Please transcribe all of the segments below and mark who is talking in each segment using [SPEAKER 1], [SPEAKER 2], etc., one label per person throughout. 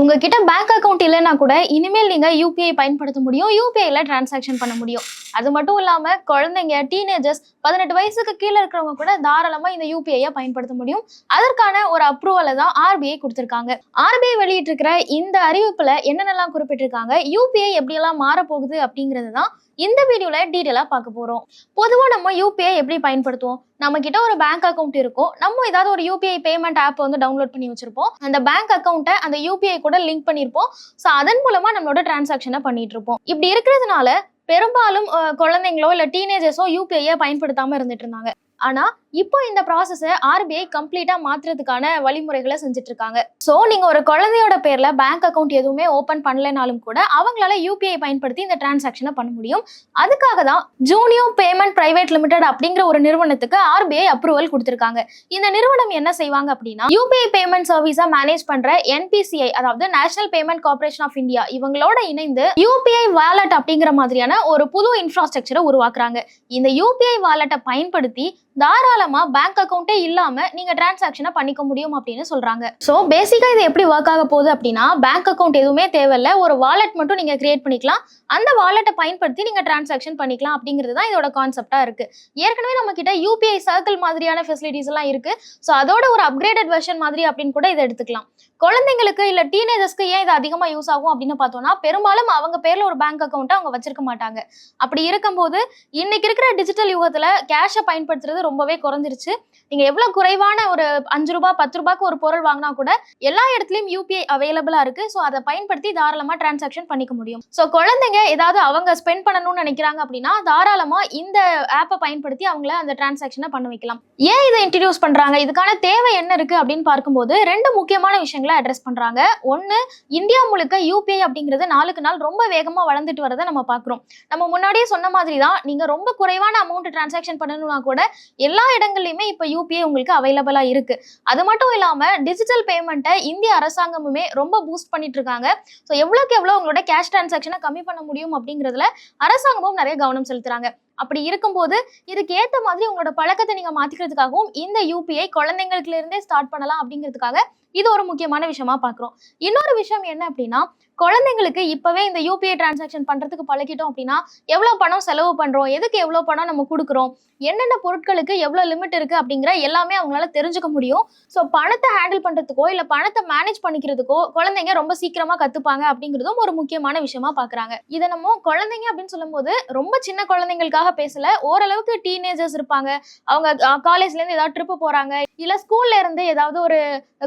[SPEAKER 1] உங்ககிட்ட bank account இல்லைன்னா கூட இனிமேல் நீங்க யூபிஐ பயன்படுத்த முடியும். யூபிஐல டிரான்சாக்ஷன் பண்ண முடியும். அது மட்டும் இல்லாம குழந்தைங்க டீனேஜர்ஸ் பதினெட்டு வயசுக்கு கீழே இருக்கிறவங்க கூட தாராளமா இந்த யூபிஐயை பயன்படுத்த முடியும். அதற்கான ஒரு அப்ரூவலை தான் ஆர்பிஐ கொடுத்துருக்காங்க. ஆர்பிஐ வெளியிட்டு இருக்கிற இந்த அறிவிப்புல என்னென்னலாம் குறிப்பிட்டிருக்காங்க? யூபிஐ எப்படியெல்லாம் மாறப்போகுது அப்படிங்கிறது தான் இந்த வீடியோல டீட்டெயிலாக பார்க்க போறோம். பொதுவாக நம்ம யூபிஐ எப்படி பயன்படுத்துவோம்? நம்ம கிட்ட ஒரு பேங்க் அக்கவுண்ட் இருக்கும். நம்ம ஏதாவது ஒரு யூபிஐ பேமெண்ட் ஆப் வந்து டவுன்லோட் பண்ணி வச்சிருப்போம். அந்த பேங்க் அக்கௌண்ட்டை அந்த யூபிஐ கூட லிங்க் பண்ணியிருப்போம் ஸோ அதன் மூலமா நம்மளோட டிரான்சாக்ஷனை பண்ணிட்டு இருப்போம் இப்படி இருக்கிறதுனால பெரும்பாலும் குழந்தைங்களோ இல்லை டீனேஜர்ஸோ யூபிஐயை பயன்படுத்தாமல் இருந்துட்டு இருந்தாங்க. ஆனால் இப்போ இந்த ப்ராசஸை ஆர்பிஐ கம்ப்ளீட்டாக மாற்றுறதுக்கான வழிமுறைகளை செஞ்சுட்டு இருக்காங்க ஸோ நீங்கள் ஒரு குழந்தையோட பேரில் பேங்க் அக்கவுண்ட் எதுவுமே ஓப்பன் பண்ணலைனாலும் கூட அவங்களால யூபிஐ பயன்படுத்தி இந்த டிரான்சாக்ஷனை பண்ண முடியும். அதுக்காக தான் ஜூனியோ பேமெண்ட் பிரைவேட் லிமிடெட் அப்படிங்கிற ஒரு நிறுவனத்துக்கு ஆர்பிஐ அப்ரூவல் கொடுத்துருக்காங்க. இந்த நிறுவனம் என்ன செய்வாங்க அப்படின்னா யூபிஐ பேமெண்ட் சர்வீஸா மேனேஜ் பண்ற என்பிசிஐ அதாவது national payment corporation of India இவங்களோட இணைந்து யூபிஐ வாலெட் அப்படிங்கிற மாதிரியான ஒரு புது இன்ஃப்ராஸ்ட்ரக்சரை உருவாக்குறாங்க. இந்த யூபிஐ வாலெட்டை பயன்படுத்தி தாராளமா பேங்க் அக்கௌண்ட்டே இல்லாம நீங்க டிரான்சாக்ஷனை பண்ணிக்க முடியும் அப்படின்னு சொல்றாங்க. ஸோ பேசிக்கா இது எப்படி ஒர்க் ஆக போகுது அப்படின்னா பேங்க் அக்கௌண்ட் எதுவுமே தேவையில்ல. ஒரு வாலெட் மட்டும் நீங்க கிரியேட் பண்ணிக்கலாம். அந்த வாலெட்டை பயன்படுத்தி நீங்க டிரான்சாக்ஷன் பண்ணிக்கலாம் அப்படிங்கிறது தான் இதோட கான்செப்டா இருக்கு. ஏற்கனவே நம்ம கிட்ட யூபிஐ சர்க்கிள் மாதிரியான ஃபெசிலிட்டிஸ் எல்லாம் இருக்கு. ஸோ அதோட ஒரு அப்கிரேடட் வெர்ஷன் மாதிரி அப்படின்னு கூட இதை எடுத்துக்கலாம். குழந்தைங்களுக்கு இல்ல டீனேஜர்ஸ்க்கு ஏன் இது அதிகமா யூஸ் ஆகும் அப்படின்னு பார்த்தோம்னா பெரும்பாலும் அவங்க பேர்ல ஒரு பேங்க் அக்கௌண்ட்டை அவங்க வச்சிருக்க மாட்டாங்க. அப்படி இருக்கும்போது இன்னைக்கு இருக்கிற டிஜிட்டல் யுகத்துல கேஷை பயன்படுத்துறது ரொம்பவே குறைஞ்சிருச்சு. நீங்க எவ்வளவு குறைவான ஒரு அஞ்சு ரூபாய் பத்து ரூபாய்க்கு ஒரு பொருள் வாங்கினா கூட எல்லா இடத்துலயும் யூபிஐ அவைலபிளா இருக்கு. ஸோ அதை பயன்படுத்தி தாராளமா டிரான்சாக்ஷன் பண்ணிக்க முடியும். ஸோ குழந்தைங்க ஏதாவது அவங்க ஸ்பெண்ட் பண்ணணும்னு நினைக்கிறாங்க அப்படின்னா தாராளமா இந்த ஆப்பை பயன்படுத்தி அவங்கள அந்த டிரான்சாக்ஷனை பண்ண வைக்கலாம். ஏன் இதை இன்ட்ரடியூஸ் பண்றாங்க? இதுக்கான தேவை என்ன இருக்கு அப்படின்னு பார்க்கும்போது ரெண்டு முக்கியமான விஷயங்களை அட்ரஸ் பண்றாங்க. ஒன்னு இந்தியா முழுக்க யூபிஐ அப்படிங்கிறது நாளுக்கு நாள் ரொம்ப வேகமா வளர்ந்துட்டு வரதை நம்ம பார்க்குறோம். நம்ம முன்னாடியே சொன்ன மாதிரி தான் நீங்க ரொம்ப குறைவான அமௌண்ட் டிரான்சாக்ஷன் பண்ணணும்னா கூட எல்லா இடங்கள்லையுமே இப்போ யூபிஐ உங்களுக்கு அவைலபிளாக இருக்கு. அது மட்டும் இல்லாமல் டிஜிட்டல் பேமெண்ட்டை இந்திய அரசாங்கமுமே ரொம்ப பூஸ்ட் பண்ணிட்டு இருக்காங்க. ஸோ எவ்வளோக்கு எவ்வளோ உங்களோட கேஷ் டிரான்சாக்ஷனை கம்மி பண்ண முடியும் அப்படிங்கிறதுல அரசாங்கமும் நிறைய கவனம் செலுத்துறாங்க. அப்படி இருக்கும்போது இதுக்கு ஏத்த மாதிரி உங்களோட பழக்கத்தை நீங்க மாத்திக்கிறதுக்காகவும் இந்த யூபிஐ குழந்தைங்களுக்குல இருந்தே ஸ்டார்ட் பண்ணலாம் அப்படிங்கிறதுக்காக இது ஒரு முக்கியமான விஷயமா பார்க்குறோம் இன்னொரு விஷயம் என்ன அப்படின்னா குழந்தைங்களுக்கு இப்பவே இந்த யூபிஐ டிரான்சாக்ஷன் பண்றதுக்கு பழகிட்டோம் அப்படின்னா எவ்வளவு பணம் செலவு பண்றோம் எதுக்கு எவ்வளவு பணம் நம்ம கொடுக்குறோம் என்னென்ன பொருட்களுக்கு எவ்வளவு லிமிட் இருக்கு அப்படிங்கிற எல்லாமே அவங்களால தெரிஞ்சுக்க முடியும். ஸோ பணத்தை ஹேண்டில் பண்றதுக்கோ இல்ல பணத்தை மேனேஜ் பண்ணிக்கிறதுக்கோ குழந்தைங்க ரொம்ப சீக்கிரமா கத்துப்பாங்க அப்படிங்கிறதும் ஒரு முக்கியமான விஷயமா பாக்குறாங்க. இதை நம்ம குழந்தைங்க அப்படின்னு சொல்லும்போது ரொம்ப சின்ன குழந்தைங்களுக்காக பேசல. ஓரளவுக்கு டீனேஜர்ஸ் இருப்பாங்க. அவங்க காலேஜ்ல இருந்து ஏதாவது ட்ரிப்பு போறாங்க. இல்ல ஸ்கூல்ல இருந்து ஏதாவது ஒரு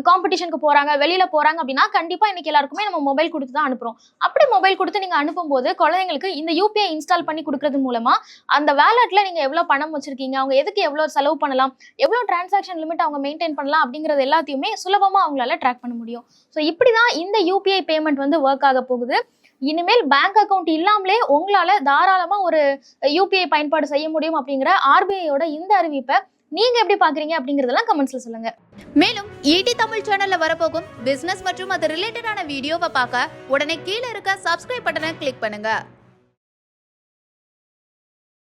[SPEAKER 1] காம்படிஷனுக்கு போறாங்க வெளியில போறாங்க அப்படின்னா கண்டிப்பா இன்னைக்கு எல்லாருக்குமே நம்ம மொபைல் கொடுத்து தான் அனுப்புறோம். அப்படி மொபைல் கொடுத்து நீங்க அனுப்பும்போது குழந்தைங்களுக்கு இந்த யூபிஐ இன்ஸ்டால் பண்ணி கொடுக்கறது மூலமா அந்த வேலெட்டில் நீங்க எவ்வளவு பணம் வச்சிருக்கீங்க அவங்க எதுக்கு எவ்வளவு செலவு பண்ணலாம் எவ்வளவு டிரான்சாக்ஷன் லிமிட் அவங்க மெயின்டைன் பண்ணலாம் அப்படிங்கறது எல்லாத்தையுமே சுலபமா அவங்களால ட்ராக் பண்ண முடியும். ஸோ இப்படிதான் இந்த யூபிஐ பேமெண்ட் வந்து ஒர்க் ஆக போகுது. இனிமேல் பேங்க் அக்கவுண்ட் இல்லாமலே உங்களால தாராளமா ஒரு யூபிஐ பயன்பாடு செய்ய முடியும் அப்படிங்கிற ஆர்பிஐயோட இந்த அறிவிப்பை நீங்க எப்படி பாக்குறீங்க அப்படிங்கறதெல்லாம் கமெண்ட்ஸ்ல சொல்லுங்க.
[SPEAKER 2] மேலும் ஈடி தமிழ் சேனல்ல வரப்போகும் பிசினஸ் மற்றும் அது ரிலேட்டடான வீடியோவை பார்க்க உடனே கீழே இருக்க சப்ஸ்கிரைப் பட்டனை கிளிக் பண்ணுங்க.